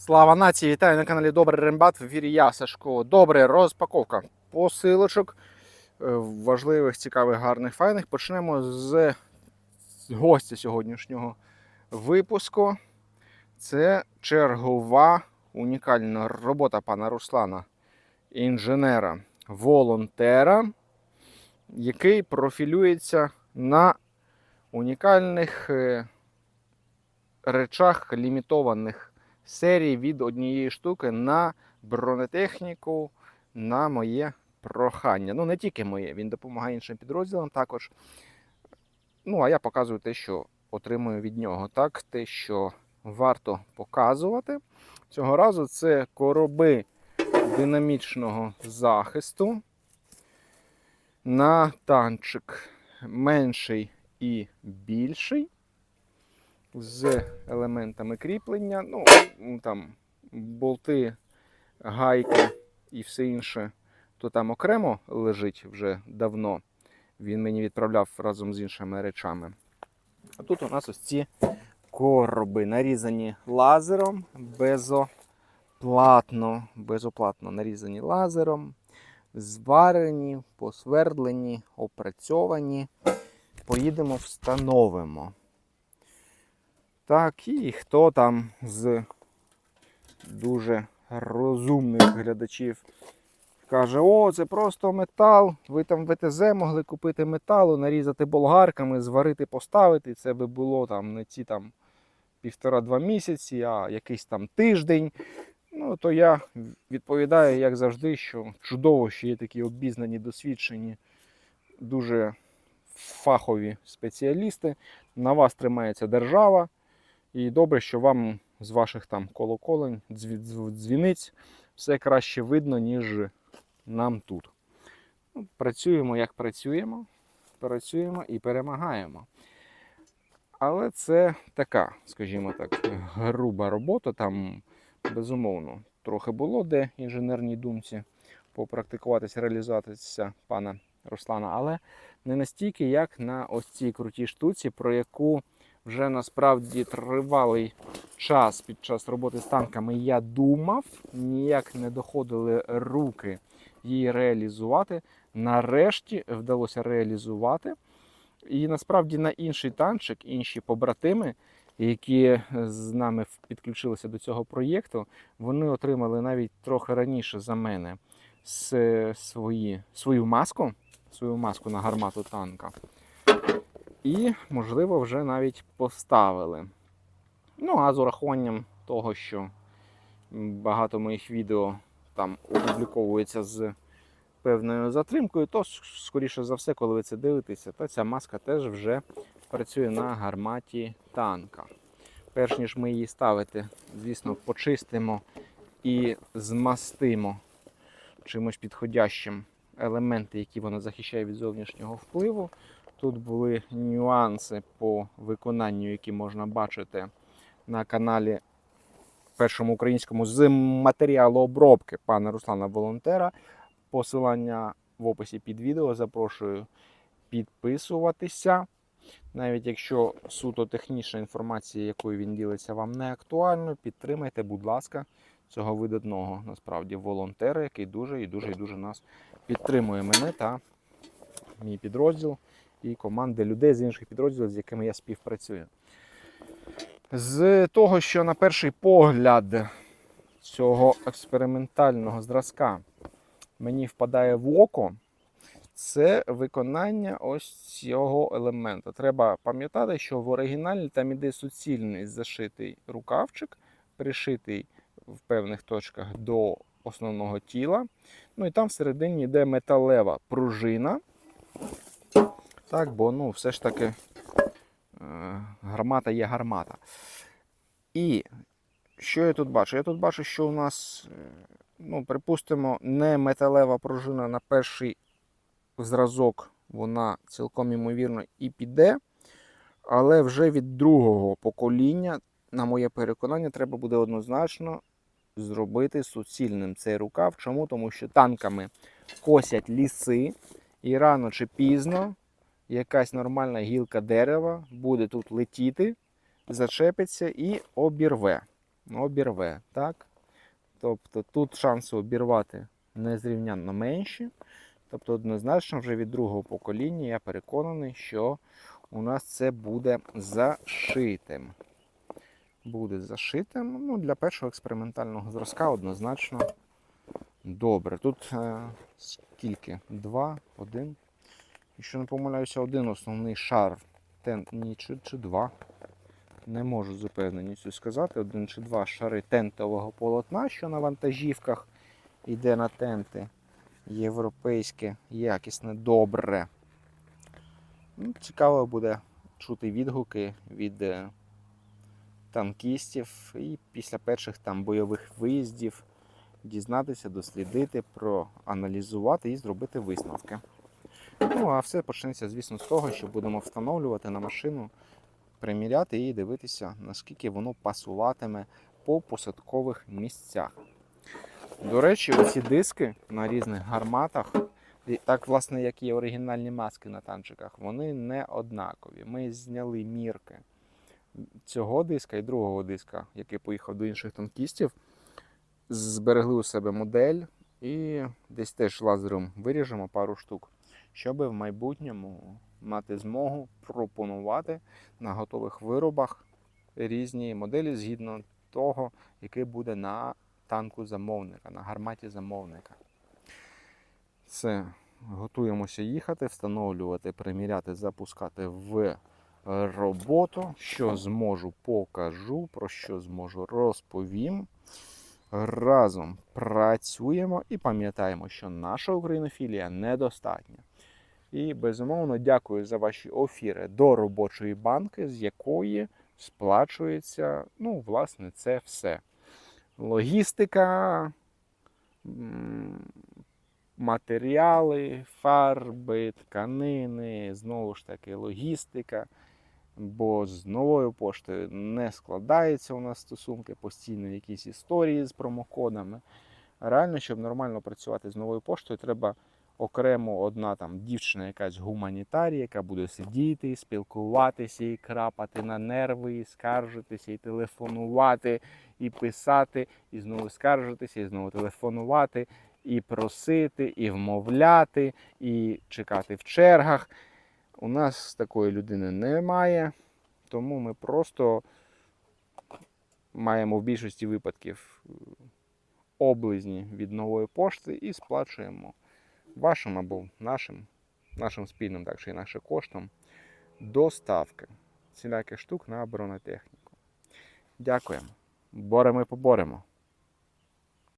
Слава нації! Вітаю на каналі Добрий Рембат. В ефірі я, Сашко. Добре, розпаковка посилочок е, важливих, цікавих, гарних, файних. Почнемо з гостя сьогоднішнього випуску. Це чергова унікальна робота пана Руслана, інженера, волонтера, який профілюється на унікальних е, речах лімітованих серій від однієї штуки на бронетехніку на моє прохання. Ну, не тільки моє, він допомагає іншим підрозділам також. Ну, а я показую те, що отримую від нього. Так, те, що варто показувати. Цього разу це короби динамічного захисту на танчик менший і більший з елементами кріплення. Ну, там болти, гайки і все інше, то там окремо лежить вже давно. Він мені відправляв разом з іншими речами. А тут у нас ось ці короби нарізані лазером, безоплатно, безоплатно нарізані лазером, зварені, посвердлені, опрацьовані. Поїдемо, встановимо. Так, і хто там з дуже розумних глядачів каже: О, це просто метал. Ви там в ВТЗ могли купити металу, нарізати болгарками, зварити, поставити. Це би було там не ці там півтора-два місяці, а якийсь там тиждень. Ну, то я відповідаю, як завжди, що чудово, що є такі обізнані, досвідчені, дуже фахові спеціалісти. На вас тримається держава. І добре, що вам з ваших там колоколень, дзві- дзві- дзвіниць все краще видно, ніж нам тут. Ну, Працюємо як працюємо, працюємо і перемагаємо. Але це така, скажімо так, груба робота. Там, безумовно, трохи було де інженерній думці попрактикуватися, реалізуватися пана Руслана, але не настільки, як на ось цій крутій штуці, про яку вже насправді тривалий час під час роботи з танками я думав, ніяк не доходили руки її реалізувати. Нарешті вдалося реалізувати. І насправді на інший танчик, інші побратими, які з нами підключилися до цього проєкту, вони отримали навіть трохи раніше за мене свої, свою маску, свою маску на гармату танка. І, можливо, вже навіть поставили. Ну, а з урахуванням того, що багато моїх відео там опубліковується з певною затримкою, то скоріше за все, коли ви це дивитеся, то ця маска теж вже працює на гарматі танка. Перш ніж ми її ставити, звісно, почистимо і змастимо чимось підходящим елементи, які вона захищає від зовнішнього впливу. Тут були нюанси по виконанню, які можна бачити на каналі першому українському з матеріалу обробки пана Руслана Волонтера. Посилання в описі під відео. Запрошую підписуватися. Навіть якщо суто технічна інформація, якою він ділиться, вам не актуальна, підтримайте, будь ласка, цього видатного насправді волонтера, який дуже і дуже і дуже нас підтримує мене та мій підрозділ і команди людей з інших підрозділів, з якими я співпрацюю. З того, що на перший погляд цього експериментального зразка мені впадає в око, це виконання ось цього елементу. Треба пам'ятати, що в оригіналі там іде суцільний зашитий рукавчик, пришитий в певних точках до основного тіла. Ну і там всередині йде металева пружина. Так, бо ну, все ж таки е, гармата є гармата. І що я тут бачу? Я тут бачу, що у нас, е, ну, припустимо, не металева пружина на перший зразок, вона цілком імовірно і піде. Але вже від другого покоління, на моє переконання, треба буде однозначно зробити суцільним цей рукав. Чому? Тому що танками косять ліси, і рано чи пізно якась нормальна гілка дерева буде тут летіти, зачепиться і обірве. обірве. Так? Тобто тут шанси обірвати незрівнянно менші. Тобто, однозначно, вже від другого покоління я переконаний, що у нас це буде зашитим. Буде зашитим. Ну, для першого експериментального зразка однозначно добре. Тут е, скільки? Два, один. Якщо не помиляюся, один основний шар. Ні, чи, чи два. Не можу з упевненістю сказати. Один чи два шари тентового полотна, що на вантажівках йде на тенти. Європейське, якісне, добре. Ну, Цікаво буде чути відгуки від е, танкістів і після перших там бойових виїздів дізнатися, дослідити, проаналізувати і зробити висновки. Ну, а все почнеться, звісно, з того, що будемо встановлювати на машину, приміряти і дивитися, наскільки воно пасуватиме по посадкових місцях. До речі, оці диски на різних гарматах, так, власне, як і оригінальні маски на танчиках, вони не однакові. Ми зняли мірки цього диска і другого диска, який поїхав до інших танкістів, зберегли у себе модель і десь теж лазером виріжемо пару штук, щоб в майбутньому мати змогу пропонувати на готових виробах різні моделі згідно того, який буде на танку замовника, на гарматі замовника. Все, готуємося їхати, встановлювати, приміряти, запускати в роботу. Що зможу, покажу, про що зможу, розповім. Разом працюємо і пам'ятаємо, що наша українофілія недостатня. І безумовно дякую за ваші офіри до робочої банки, з якої сплачується, ну, власне, це все. Логістика, матеріали, фарби, тканини, знову ж таки, логістика. Бо з новою поштою не складаються у нас стосунки, постійно якісь історії з промокодами. Реально, щоб нормально працювати з новою поштою, треба окремо одна там дівчина, якась гуманітарія, яка буде сидіти, спілкуватися, і крапати на нерви, і скаржитися, і телефонувати, і писати, і знову скаржитися, і знову телефонувати, і просити, і вмовляти, і чекати в чергах. У нас такої людини немає, тому ми просто маємо в більшості випадків е, облизні від нової пошти і сплачуємо вашим або нашим, нашим спільним, так чи інакше коштом доставки всіляких штук на бронетехніку. Дякуємо. Боремо і поборемо.